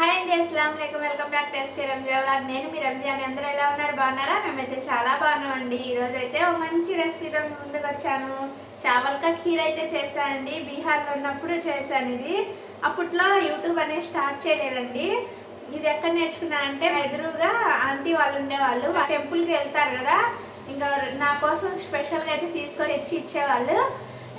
Hi అండి అస్సలం welcome welcome back test SK Ranja నేను మీ రంజాని అందరూ ఎలా ఉన్నారు? బాగున్నారా? మేమైతే చాలా బాగున్నామండి. ఈరోజు అయితే ఒక మంచి రెసిపీతో ముందుకు వచ్చాను. చావల్కా ఖీర్ అయితే చేశానండి. బీహార్లో ఉన్నప్పుడు చేశాను ఇది. అప్పట్లో యూట్యూబ్ అనేది స్టార్ట్ చేయలేదండి. ఇది ఎక్కడ నేర్చుకున్నానంటే ఎదురుగా ఆంటీ వాళ్ళు ఉండేవాళ్ళు. ఆ టెంపుల్కి వెళ్తారు కదా. ఇంకా నా కోసం స్పెషల్గా అయితే తీసుకొని వచ్చి ఇచ్చేవాళ్ళు.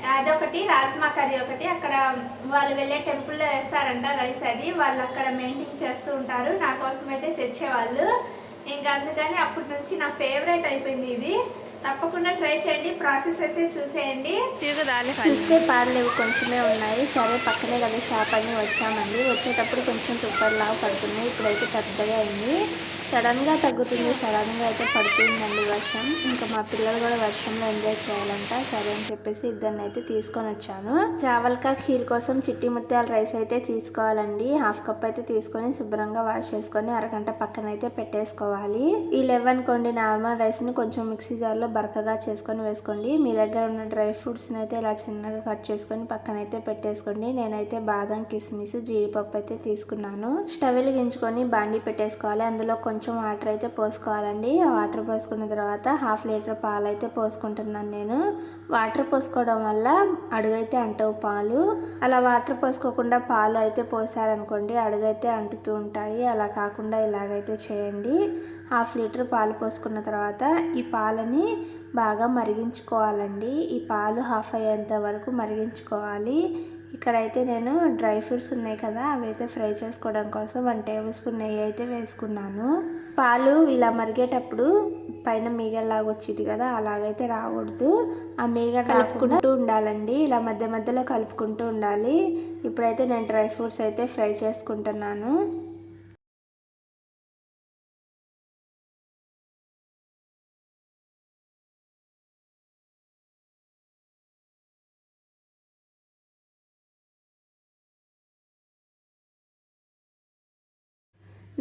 అదొకటి రాజ్మా కర్రీ ఒకటి. అక్కడ వాళ్ళు వెళ్ళే టెంపుల్లో వేస్తారంట రైస్ అది. వాళ్ళు అక్కడ మెయింటైన్ చేస్తూ ఉంటారు. నా కోసం అయితే తెచ్చేవాళ్ళు. ఇంకా అందుకని అప్పటి నుంచి నా ఫేవరెట్ అయిపోయింది ఇది. తప్పకుండా ట్రై చేయండి. ప్రాసెస్ అయితే చూసేయండి. చూస్తే పాలు కొంచెమే ఉన్నాయి. సరే పక్కనే కదా షాప్ అని వచ్చామండి. వచ్చేటప్పుడు కొంచెం తుప్పర్లాగా పడుతున్నాయి. ఇప్పుడైతే పెద్దగా అయింది. సడన్గా తగ్గుతుంది సడన్గా అయితే పడుతుందండి వర్షం. ఇంకా మా పిల్లలు కూడా వర్షంలో ఎంజాయ్ చేయాలంట. సరే అని చెప్పేసి ఇద్దరిని అయితే తీసుకొని వచ్చాను. చావల్కా ఖీర్ కోసం చిట్టి ముత్యాల రైస్ అయితే తీసుకోవాలండి. హాఫ్ కప్ అయితే తీసుకొని శుభ్రంగా వాష్ చేసుకొని అరగంట పక్కన అయితే పెట్టేసుకోవాలి. ఈ లెవెన్ కొండి నార్మల్ రైస్ని కొంచెం మిక్సీ జార్లో బరకగా చేసుకొని వేసుకోండి. మీ దగ్గర ఉన్న డ్రై ఫ్రూట్స్ని అయితే ఇలా చిన్నగా కట్ చేసుకొని పక్కన అయితే పెట్టేసుకోండి. నేనైతే బాదం కిస్మిస్ జీడిపప్పు అయితే తీసుకున్నాను. స్టవ్ వెలిగించుకొని బాండి పెట్టేసుకోవాలి. అందులో కొంచెం కొంచెం వాటర్ అయితే పోసుకోవాలండి. ఆ వాటర్ పోసుకున్న తర్వాత హాఫ్ లీటర్ పాలు అయితే పోసుకుంటున్నాను నేను. వాటర్ పోసుకోవడం వల్ల అడుగైతే అంటవు పాలు. అలా వాటర్ పోసుకోకుండా పాలు అయితే పోసారనుకోండి అడుగైతే అంటుతూ ఉంటాయి. అలా కాకుండా ఇలాగైతే చేయండి. హాఫ్ లీటర్ పాలు పోసుకున్న తర్వాత ఈ పాలని బాగా మరిగించుకోవాలండి. ఈ పాలు హాఫ్ అయ్యేంత వరకు మరిగించుకోవాలి. ఇక్కడైతే నేను డ్రై ఫ్రూట్స్ ఉన్నాయి కదా అవి అయితే ఫ్రై చేసుకోవడం కోసం వన్ టేబుల్ స్పూన్ నెయ్యి అయితే వేసుకున్నాను. పాలు ఇలా మరిగేటప్పుడు పైన మీగడలాగా వచ్చింది కదా అలాగైతే రాకూడదు. ఆ మీగడ కలుపుకుంటూ ఉండాలండి. ఇలా మధ్య మధ్యలో కలుపుకుంటూ ఉండాలి. ఇప్పుడైతే నేను డ్రై ఫ్రూట్స్ అయితే ఫ్రై చేసుకుంటున్నాను.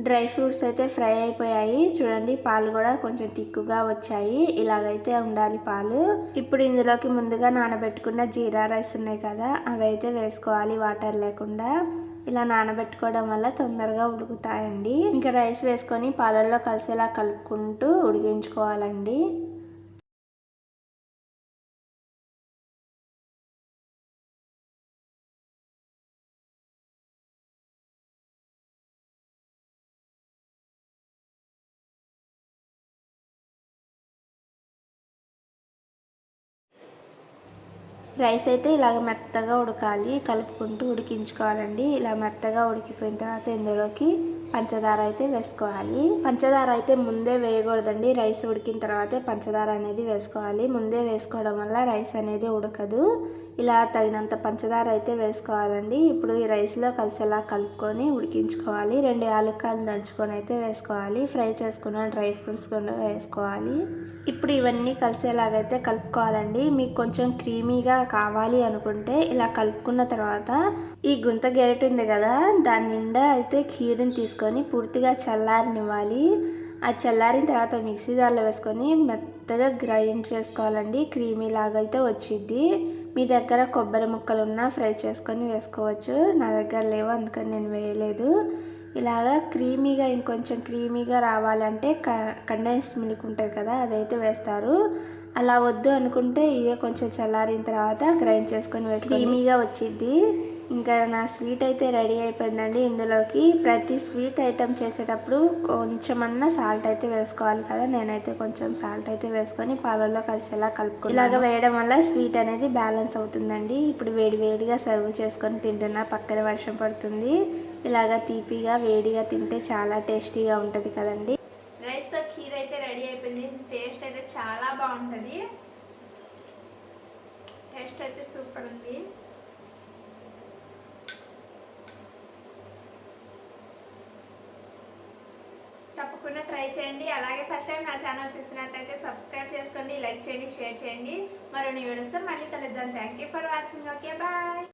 డ్రై ఫ్రూట్స్ అయితే ఫ్రై అయిపోయాయి. చూడండి పాలు కూడా కొంచెం తిక్కుగా వచ్చాయి. ఇలాగైతే ఉండాలి పాలు. ఇప్పుడు ఇందులోకి ముందుగా నానబెట్టుకున్న జీరా రైస్ ఉన్నాయి కదా అవి అయితే వేసుకోవాలి వాటర్ లేకుండా. ఇలా నానబెట్టుకోవడం వల్ల తొందరగా ఉడుకుతాయండి. ఇంకా రైస్ వేసుకొని పాలల్లో కలిసేలా కలుపుకుంటూ ఉడికించుకోవాలండి. రైస్ అయితే ఇలాగ మెత్తగా ఉడకాలి కలుపుకుంటూ ఉడికించుకోవాలండి. ఇలా మెత్తగా ఉడికిపోయిన తర్వాత ఇందులోకి పంచదార అయితే వేసుకోవాలి. పంచదార అయితే ముందే వేయకూడదండి. రైస్ ఉడికిన తర్వాతే పంచదార అనేది వేసుకోవాలి. ముందే వేసుకోవడం వల్ల రైస్ అనేది ఉడకదు. ఇలా తగినంత పంచదార అయితే వేసుకోవాలండి. ఇప్పుడు ఈ రైస్లో కలిసేలా కలుపుకొని ఉడికించుకోవాలి. రెండు యాలక్కాయలు దంచుకొని అయితే వేసుకోవాలి. ఫ్రై చేసుకున్న డ్రై ఫ్రూట్స్ కూడా వేసుకోవాలి. ఇప్పుడు ఇవన్నీ కలిసేలాగైతే కలుపుకోవాలండి. మీకు కొంచెం క్రీమీగా కావాలి అనుకుంటే ఇలా కలుపుకున్న తర్వాత ఈ గుంత గెరటి ఉంది కదా దాని నిండా అయితే ఖీరుని తీసుకొని పూర్తిగా చల్లారనివ్వాలి. ఆ చల్లారిన తర్వాత మిక్సీ జార్లో వేసుకొని మెత్తగా గ్రైండ్ చేసుకోవాలండి. క్రీమీ లాగా అయితే వచ్చింది మీ దగ్గర కొబ్బరి ముక్కలు ఉన్నా ఫ్రై చేసుకొని వేసుకోవచ్చు. నా దగ్గర లేవు అందుకని నేను వేయలేదు. ఇలాగా క్రీమీగా ఇంకొంచెం క్రీమీగా రావాలంటే క కండెన్స్ మిల్క్ ఉంటుంది కదా అదైతే వేస్తారు. అలా వద్దు అనుకుంటే ఇదే కొంచెం చల్లారిన తర్వాత గ్రైండ్ చేసుకొని వేసి క్రీమీగా వచ్చింది ఇంకా నా స్వీట్ అయితే రెడీ అయిపోయిందండి. ఇందులోకి ప్రతి స్వీట్ ఐటెం చేసేటప్పుడు కొంచెమన్నా సాల్ట్ అయితే వేసుకోవాలి కదా. నేనైతే కొంచెం సాల్ట్ అయితే వేసుకొని పాలల్లో కలిసేలా కలుపుకో ఇలాగ వేయడం వల్ల స్వీట్ అనేది బ్యాలెన్స్ అవుతుందండి. ఇప్పుడు వేడి వేడిగా సర్వ్ చేసుకొని తింటున్నా పక్కన వర్షం పడుతుంది. ఇలాగ తీపిగా వేడిగా తింటే చాలా టేస్టీగా ఉంటుంది కదండి. రైస్తో ఖీర్ అయితే రెడీ అయిపోయింది. టేస్ట్ అయితే చాలా బాగుంటుంది. టేస్ట్ అయితే సూపర్ ఉంది. తప్పకుండా ట్రై చేయండి. అలాగే ఫస్ట్ టైం నా ఛానల్ చూసినట్టయితే సబ్స్క్రైబ్ చేసుకోండి లైక్ చేయండి షేర్ చేయండి. మరో వీడియోస్తో మళ్ళీ కలుద్దాం. Thank you for watching okay bye